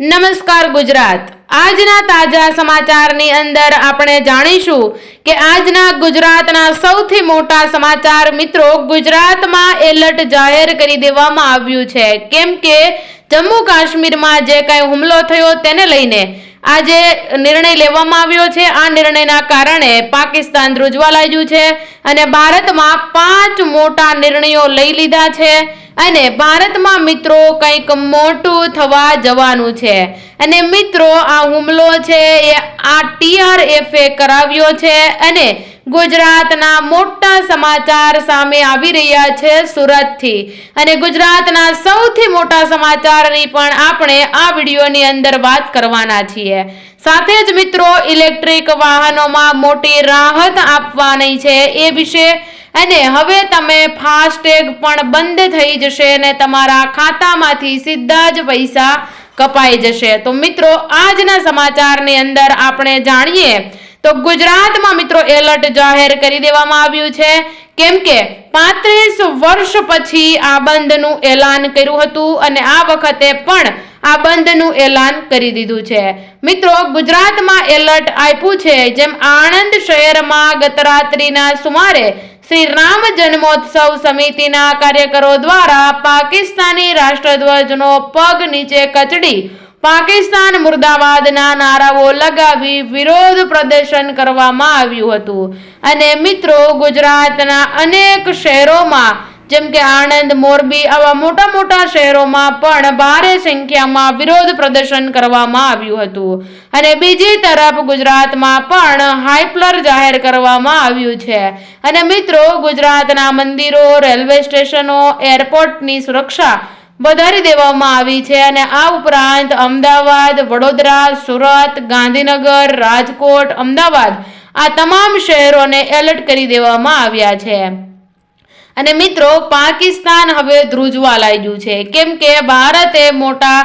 નમસ્કાર ગુજરાત. આજના તાજા સમાચારની અંદર આપણે જાણીશું કે આજના ગુજરાતના સૌથી મોટા સમાચાર મિત્રો ગુજરાતમાં એલર્ટ જાહેર કરી દેવામાં આવ્યું છે. કેમ કે જમ્મુ કાશ્મીરમાં જે કાંઈ હુમલો થયો તેને લઈને આજે નિર્ણય લેવામાં આવ્યો છે. આ નિર્ણયના કારણે પાકિસ્તાન ધ્રુજવા લાગ્યું છે અને ભારતમાં પાંચ મોટા નિર્ણયો લઈ લીધા છે અને ભારતમાં મિત્રો કંઈક મોટું થવા જવાનું છે. અને મિત્રો, આ હુમલો છે એ આ ટીઆરએફએ કરાવ્યો છે અને ગુજરાતના મોટા સમાચાર સામે આવી રહ્યા છે સુરતથી. અને ગુજરાતના સૌથી મોટા સમાચારની પણ આપણે આ વિડીયોની અંદર વાત કરવાના છીએ. સાથે જ મિત્રો, ઇલેક્ટ્રિક વાહનોમાં મોટી રાહત આપવાની છે એ વિશે. અને હવે તમે ફાસ્ટેગ પણ બંધ થઈ જશે અને તમારા ખાતામાંથી સીધા જ પૈસા કપાઈ જશે. તો મિત્રો, આજના સમાચારની અંદર આપણે જાણીએ તો ગુજરાતમાં મિત્રો એલર્ટ જાહેર કરી દેવામાં આવ્યું છે. કેમ કે પાંત્રીસ વર્ષ પછી આ બંધનું એલાન કર્યું હતું અને આ વખતે પણ આ બંધનું એલાન કરી દીધું છે. મિત્રો, ગુજરાતમાં એલર્ટ આપ્યું છે. જેમ આણંદ શહેરમાં ગત રાત્રિના સુમારે શ્રી રામ જન્મોત્સવ સમિતિના કાર્યકરો દ્વારા પાકિસ્તાની રાષ્ટ્રધ્વજનો પગ નીચે કચડી પાકિસ્તાન મુર્દાબાદના નારાઓ લગાવી વિરોધ પ્રદર્શન કરવામાં આવ્યું હતું. અને મિત્રો, ગુજરાતના અનેક શહેરોમાં, જેમ કે આણંદ, મોરબી, આવા મોટા મોટા શહેરોમાં પણ ભારે સંખ્યામાં વિરોધ પ્રદર્શન કરવામાં આવ્યું હતું. અને બીજી તરફ ગુજરાતમાં પણ હાઈપ્લર જાહેર કરવામાં આવ્યું છે. અને મિત્રો, ગુજરાતના મંદિરો, રેલવે સ્ટેશનો, એરપોર્ટની સુરક્ષા વધારી દેવામાં આવી છે અને આ ઉપરાંત અમદાવાદ, વડોદરા, સુરત, ગાંધીનગર, રાજકોટ, અમદાવાદ આ તમામ શહેરોને એલર્ટ કરી દેવામાં આવ્યા છે. અને મિત્રો, પાકિસ્તાન હવે ધ્રુજવા લાગ્યું છે. કેમ કે ભારતે મોટા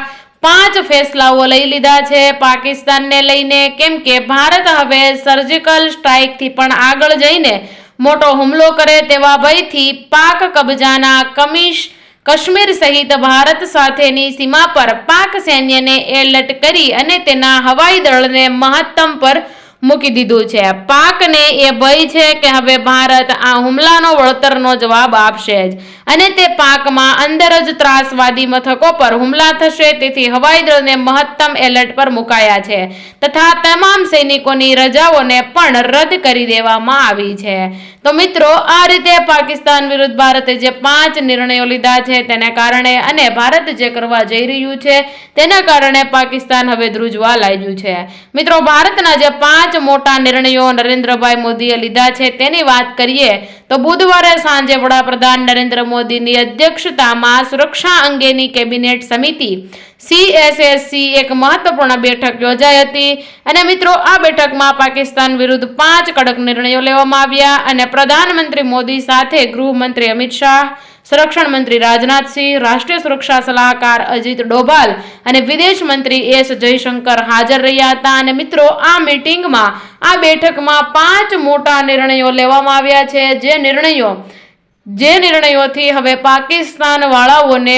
પાંચ ફેસલાઓ લઈ લીધા છે પાકિસ્તાનને લઈને. કેમ કે ભારત હવે સર્જિકલ સ્ટ્રાઇકથી પણ આગળ જઈને મોટો હુમલો કરે તેવા ભયથી પાક કબજાના કમિશ કાશ્મીર સહિત ભારત સાથેની સીમા પર પાક સૈન્યને એલર્ટ કરી અને તેના હવાઈ દળને મહત્તમ પર મૂકી દીધું છે. પાકને એ ભય છે કે હવે ભારત આ હુમલાનો વળતરનો જવાબ આપશે જ. અને તે પાકમાં અંદર જ ત્રાસવાદી મથકો પર હુમલા થશે. તેથી હવાઈ દળને મહત્તમ એલર્ટ પર મુકાયા છે. તથા તમામ સૈનિકોની રજાઓને પણ રદ કરી દેવામાં આવી છે. તો મિત્રો, આ રીતે પાકિસ્તાન વિરુદ્ધ ભારતે જે પાંચ નિર્ણયો લીધા છે તેને કારણે અને ભારત જે કરવા જઈ રહ્યું છે તેના કારણે પાકિસ્તાન હવે ધ્રુજવા લાગ્યું છે. મિત્રો, ભારતના જે પાંચ મોટા નિર્ણયો નરેન્દ્રભાઈ મોદીએ લીધા છે. તેની વાત કરીએ તો બુધવારે સાંજે વડાપ્રધાન નરેન્દ્ર મોદીની અધ્યક્ષતામાં સુરક્ષા અંગેની કેબિનેટ સમિતિ સીએસએસસી એક મહત્વપૂર્ણ બેઠક યોજાઈ હતી અને મિત્રો, આ બેઠકમાં પાકિસ્તાન વિરુદ્ધ પાંચ કડક નિર્ણયો લેવામાં આવ્યા અને પ્રધાનમંત્રી મોદી સાથે ગૃહમંત્રી અમિત શાહ સંરક્ષણ મંત્રી રાજનાથસિંહ, રાષ્ટ્રીય સુરક્ષા સલાહકાર અજીત ડોભાલ અને વિદેશ મંત્રી એસ જયશંકર હાજર રહ્યા હતા અને મિત્રો, આ મીટિંગમાં, આ બેઠકમાં પાંચ મોટા નિર્ણયો લેવામાં આવ્યા છે. જે નિર્ણયો, જે નિર્ણયોથી હવે પાકિસ્તાન વાળાઓને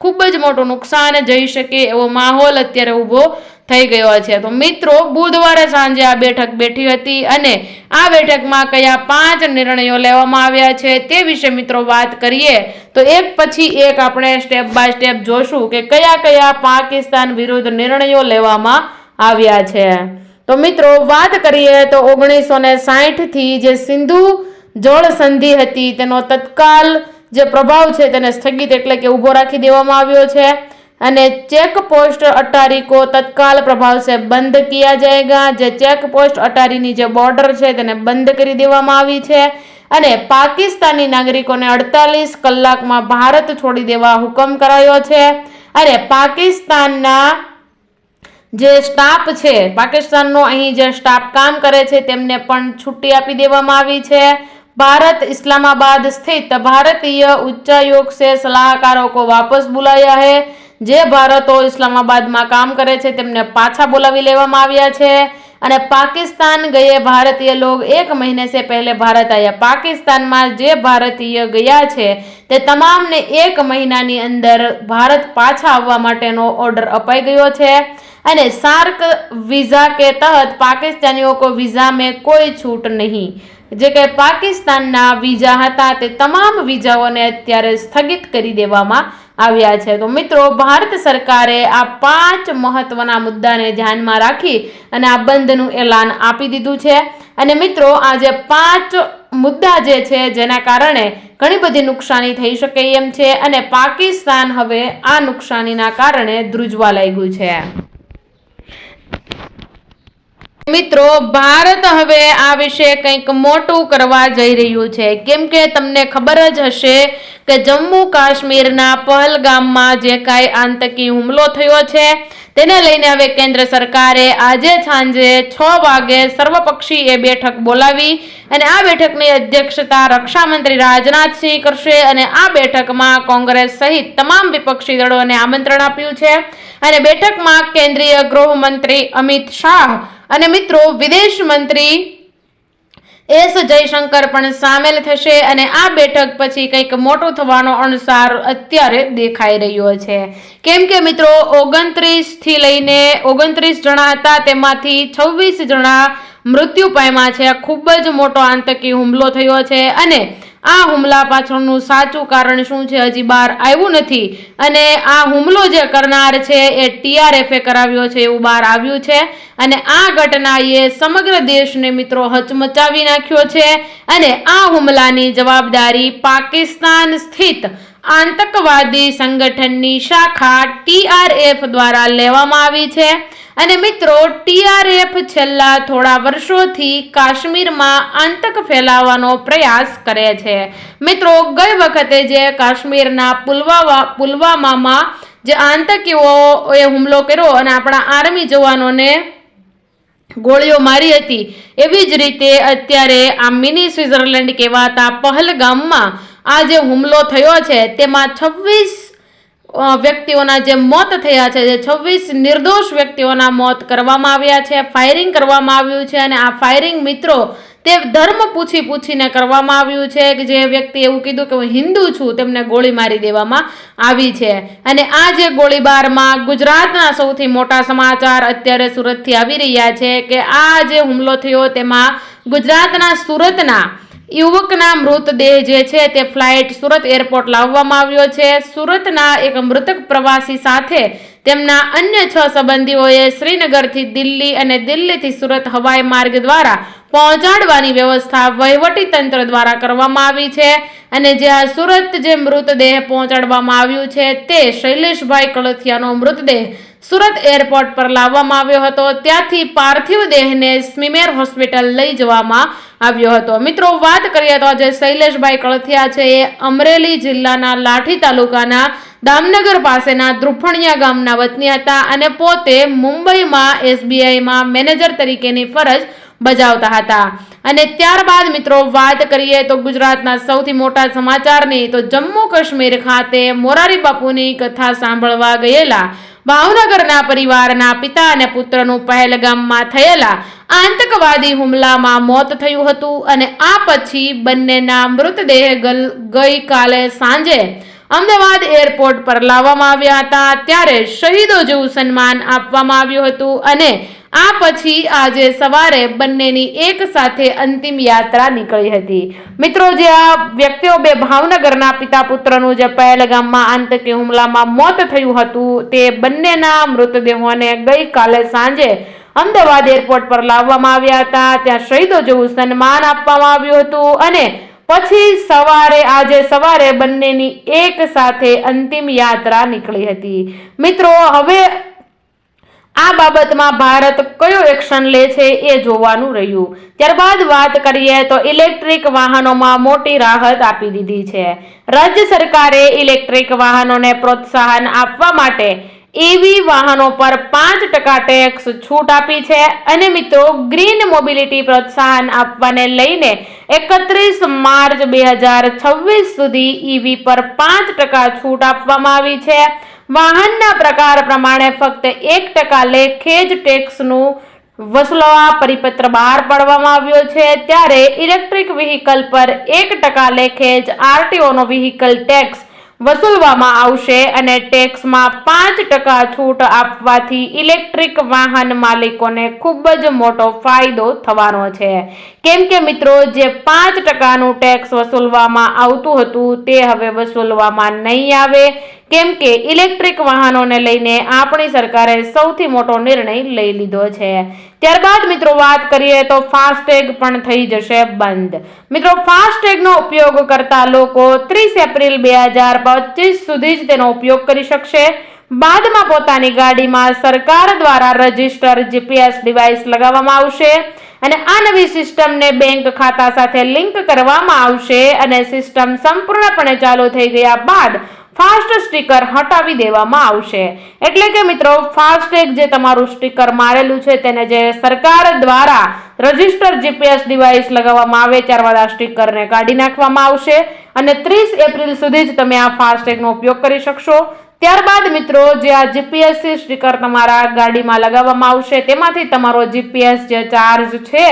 ખૂબ જ મોટું નુકસાન જઈ શકે એવો માહોલ અત્યારે ઊભો થઈ ગયો છે. તો મિત્રો, બુધવારે સાંજે આ બેઠક બેઠી હતી અને આ બેઠકમાં કયા પાંચ નિર્ણયો લેવામાં આવ્યા છે તે વિશે મિત્રો વાત કરીએ. તો એક પછી એક આપણે સ્ટેપ બાય સ્ટેપ જોશું કે કયા કયા પાકિસ્તાન વિરુદ્ધ નિર્ણયો લેવામાં આવ્યા છે. તો મિત્રો, વાત કરીએ તો ઓગણીસો ને સાહીઠથી જે સિંધુ જળ સંધિ હતી, તેનો તત્કાલ જે પ્રભાવ છે તેને સ્થગિત એટલે કે ઊભો રાખી દેવામાં આવ્યો છે. અને ચેક પોસ્ટ અટારી કો તત્કાલ પ્રભાવ से બંધ કિયા જાયેગા જે ચેક પોસ્ટ અટારીની જે બોર્ડર છે તેને બંધ કરી દેવામાં આવી છે અને પાકિસ્તાની નાગરિકોને અડતાલીસ કલાકમાં ભારત છોડી દેવા હુકમ કરાયો છે અને પાકિસ્તાનના જે સ્ટાફ છે પાકિસ્તાનનો અહીં જે સ્ટાફ કામ કરે છે તેમને પણ છુટ્ટી આપી દેવામાં આવી છે भारत इस्लामाबाद स्थित भारतीय उच्चायोग से सलाहकारों को वापस बुलाया है જે ભારતો ઇસ્લામાબાદમાં કામ કરે છે તેમને પાછા બોલાવી લેવામાં આવ્યા છે. અને પાકિસ્તાન ગયે ભારતીય લોગ એક મહિને સે પહેલે ભારત આવ્યા પાકિસ્તાનમાં જે ભારતીય ગયા છે તે તમામને એક મહિનાની અંદર ભારત પાછા આવવા માટેનો ઓર્ડર અપાઈ ગયો છે. અને સાર્ક વિઝા કે તહત પાકિસ્તાનીઓ કો વિઝા મેં કોઈ છૂટ નહીં. જે કે પાકિસ્તાનના વિઝા હતા તે તમામ વિઝાઓને અત્યારે સ્થગિત કરી દેવામાં આવ્યા છે. તો મિત્રો, ભારત સરકારે આ પાંચ મહત્વના મુદ્દાને ધ્યાનમાં રાખી અને આ બંધનું એલાન આપી દીધું છે. અને મિત્રો આ જે પાંચ મુદ્દા જે છે, જેના કારણે ઘણી બધી નુકસાની થઈ શકે એમ છે. અને પાકિસ્તાન હવે આ નુકસાનીના કારણે ધ્રુજવા લાગ્યું છે. મિત્રો, ભારત હવે આ વિશે કંઈક મોટું કરવા જઈ રહ્યું છે. કેમ કે તમને ખબર જ હશે કે જમ્મુ કાશ્મીરના પહલગામમાં જે કાંઈ આતંકી હુમલો થયો છે, તેને લઈને હવે કેન્દ્ર સરકારે આજે સાંજે છ વાગે સર્વપક્ષીય બેઠક બોલાવી અને આ બેઠકની અધ્યક્ષતા રક્ષામંત્રી રાજનાથસિંહ કરશે અને આ બેઠકમાં કોંગ્રેસ સહિત તમામ વિપક્ષી દળોને આમંત્રણ આપ્યું છે. અને બેઠકમાં કેન્દ્રીય ગૃહમંત્રી અમિત શાહ અને મિત્રો, વિદેશ મંત્રી એસ જયશંકર પણ સામેલ થશે અને આ બેઠક પછી કંઈક મોટું થવાનો અણસાર અત્યારે દેખાઈ રહ્યો છે. કેમ કે મિત્રો ઓગણત્રીસથી લઈને ઓગણત્રીસ જણા હતા, તેમાંથી છવ્વીસ જણા મૃત્યુ પામ્યા છે. ખૂબ જ મોટો આતંકી હુમલો થયો છે અને આ હુમલા પાછળનું સાચું કારણ શું છે હજી બહાર આવ્યું નથી. અને આ હુમલો જે કરનાર છે એ ટીઆરએફે કરાવ્યો છે એવું બહાર આવ્યું છે. અને આ ઘટનાએ સમગ્ર દેશને મિત્રો હચમચાવી નાખ્યો છે. અને આ હુમલાની જવાબદારી પાકિસ્તાન સ્થિત આતંકવાદી સંગઠનની શાખા ટીઆરએફ દ્વારા લેવામાં આવી છે. અને મિત્રો, ટીઆરએફ છેલ્લા થોડા વર્ષોથી કાશ્મીરમાં આતંક ફેલાવવાનો પ્રયાસ કરે છે. મિત્રો, ગઈ વખતે જે કાશ્મીરના પુલવામા પુલવામામાં જે આતંકીઓએ હુમલો કર્યો અને આપણા આર્મી જવાનોને ગોળીઓ મારી હતી, એવી જ રીતે અત્યારે આ મિની સ્વિટ્ઝરલેન્ડ કહેવાતા પહલગામમાં આ જે હુમલો થયો છે, તેમાં છવ્વીસ વ્યક્તિઓના જે મોત થયા છે, જે છવ્વીસ નિર્દોષ વ્યક્તિઓના મોત કરવામાં આવ્યા છે, ફાયરિંગ કરવામાં આવ્યું છે અને આ ફાયરિંગ મિત્રો તે ધર્મ પૂછી પૂછીને કરવામાં આવ્યું છે કે જે વ્યક્તિ એવું કીધું કે હું હિન્દુ છું, તેમને ગોળી મારી દેવામાં આવી છે. અને આ જે ગોળીબારમાં ગુજરાતના સૌથી મોટા સમાચાર અત્યારે સુરતથી આવી રહ્યા છે કે આ જે હુમલો થયો, તેમાં ગુજરાતના સુરતના યુવકના મૃતદેહ જે છે તે ફ્લાઇટ સુરત એરપોર્ટ લાવવામાં આવ્યો છે. સુરતના એક મૃતક પ્રવાસી સાથે તેમના અન્ય છ સંબંધીઓએ શ્રીનગરથી દિલ્હી અને દિલ્હીથી સુરત હવાઈ માર્ગ દ્વારા પહોંચાડવાની વ્યવસ્થા વહીવટી તંત્ર દ્વારા કરવામાં આવી છે અને જ્યાં સુરત જે મૃતદેહ પહોંચાડવામાં આવ્યું છે તે શૈલેષભાઈ કળથિયાનો મૃતદેહ સુરત એરપોર્ટ પર લાવવામાં આવ્યો હતો. ત્યાંથી પાર્થિવ દેહને સ્મીમેર હોસ્પિટલ લઈ જવામાં આવ્યો હતો. મિત્રો, વાત કરીએ તો જે શૈલેષભાઈ કળથિયા છે એ અમરેલી જિલ્લાના લાઠી તાલુકાના દામનગર પાસેના દ્રુફણિયા ગામના વતની હતા અને પોતે મુંબઈમાં એસબીઆઈમાં મેનેજર તરીકેની ફરજ બજાવતા હતા. અને ત્યારબાદ મિત્રો વાત કરીએ તો ગુજરાતના સૌથી મોટા સમાચારની, તો જમ્મુ કાશ્મીર ખાતે મોરારી બાપુની કથા સાંભળવા ગયેલા. ભાવનગરના પરિવારના પિતા અને પુત્રનું પહેલગામમાં થયેલા આતંકવાદી હુમલામાં મોત થયું હતું અને આ પછી બંનેના મૃતદેહ ગઈકાલે સાંજે અમદાવાદ એરપોર્ટ પર લાવવામાં આવ્યા હતા. ત્યારે શહીદો જેવું સન્માન આપવામાં આવ્યું હતું અને આ પછી આજે સવારે બંનેની એક સાથે અંતિમ યાત્રા નીકળી હતી. મિત્રો, જે આ વ્યક્તિઓ બે ભાવનગરના પિતા પુત્રનું જે પહેલગામમાં આતંકી હુમલામાં મોત થયું હતું, તે બંનેના મૃતદેહોને ગઈકાલે સાંજે અમદાવાદ એરપોર્ટ પર લાવવામાં આવ્યા હતા. ત્યાં શહીદો જેવું સન્માન આપવામાં આવ્યું હતું અને પછી સવારે, આજે સવારે બંનેની એક સાથે અંતિમ યાત્રા નીકળી હતી. મિત્રો, હવે આ બાબતમાં ભારત કયો એક્શન લે છે એ જોવાનું રહ્યું. ત્યારબાદ વાત કરીએ તો ઇલેક્ટ્રિક વાહનોમાં મોટી રાહત આપી દીધી છે. રાજ્ય સરકારે ઇલેક્ટ્રિક વાહનોને પ્રોત્સાહન આપવા માટે એવી વાહનો પર પાંચ ટકા ટેક્સ છૂટ આપી છે અને મિત્રો ગ્રીન મોબિલિટી પ્રોત્સાહન આપવાને લઈને એકત્રીસ માર્ચ બે હજાર છવ્વીસ સુધી ઈવી પર પાંચ ટકા છૂટ આપવામાં આવી છે. વાહનના પ્રકાર પ્રમાણે ફક્ત એક ટકા લેખે જ ટેક્સનું વસૂલવા પરિપત્ર બહાર પાડવામાં આવ્યો છે. ત્યારે ઇલેક્ટ્રિક વ્હીકલ પર એક ટકા લેખે જ આરટીઓનો વ્હીકલ ટેક્સ વસૂલવામાં આવશે અને ટેક્સમાં પાંચ ટકા છૂટ આપવાથી ઇલેક્ટ્રિક વાહન માલિકોને ખૂબ જ મોટો ફાયદો થવાનો છે. કેમ કે મિત્રો, જે પાંચ ટકાનું ટેક્સ વસૂલવામાં આવતું હતું તે હવે વસૂલવામાં નહીં આવે. કેમ કે ઇલેક્ટ્રિક વાહનોને લઈને આપણી સરકારે સૌથી મોટો નિર્ણય લઈ લીધો છે. ત્યારબાદ મિત્રો વાત કરીએ તો ફાસ્ટેગ પણ થઈ જશે બંધ. મિત્રો, ફાસ્ટેગનો ઉપયોગ કરતા લોકો ત્રીસ એપ્રિલ બે હજાર પચીસ સુધી જ તેનો ઉપયોગ કરી શકશે. બાદમાં પોતાની ગાડીમાં સરકાર દ્વારા રજિસ્ટર જીપીએસ ડિવાઇસ લગાવવામાં આવશે અને આ નવી સિસ્ટમને બેંક ખાતા સાથે લિંક કરવામાં આવશે અને સિસ્ટમ સંપૂર્ણપણે ચાલુ થઈ ગયા બાદ ફાસ્ટ સ્ટીકર હટાવી દેવામાં આવશે. એટલે કે મિત્રો ફાસ્ટેગ જે તમારું સ્ટીકર મારેલું છે, તેને જે સરકાર દ્વારા રજિસ્ટર જીપીએસ ડિવાઇસ લગાવવામાં આવે, ત્યારબાદ આ સ્ટીકરને કાઢી નાખવામાં આવશે. અને ત્રીસ એપ્રિલ સુધી જ તમે આ ફાસ્ટેગનો ઉપયોગ કરી શકશો. ત્યારબાદ મિત્રો, જે આ જીપીએસસી સ્ટીકર તમારા ગાડીમાં લગાવવામાં આવશે, તેમાંથી તમારો જીપીએસ જે ચાર્જ છે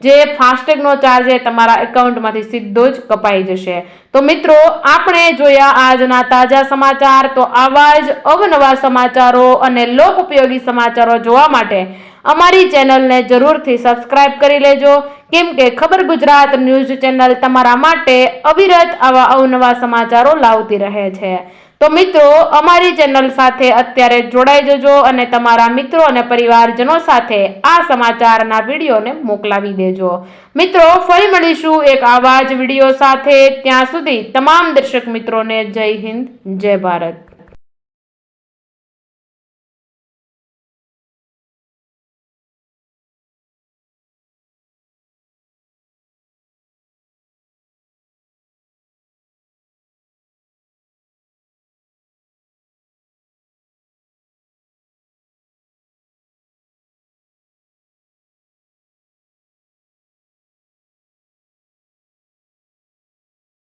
જે ફાસ્ટેગનો ચાર્જ એ તમારા એકાઉન્ટમાંથી સીધો જ કપાઈ જશે. તો મિત્રો, આપણે જોયા આજના તાજા સમાચાર. તો આવા જ અવનવા સમાચારો અને લોક ઉપયોગી સમાચારો જોવા માટે અમારી ચેનલને જરૂરથી સબસ્ક્રાઇબ કરી લેજો. કેમ કે ખબર ગુજરાત ન્યૂઝ ચેનલ તમારા માટે અવિરત આવા અવનવા સમાચારો લાવતી રહે છે. તો મિત્રો, અમારી ચેનલ સાથે અત્યારે જોડાઈ જજો અને તમારા મિત્રો અને પરિવારજનો સાથે આ સમાચારના વિડીયોને મોકલાવી દેજો. મિત્રો, ફરી મળીશું એક આવા જ વીડિયો સાથે. ત્યાં સુધી તમામ દર્શક મિત્રોને જય હિન્દ, જય ભારત.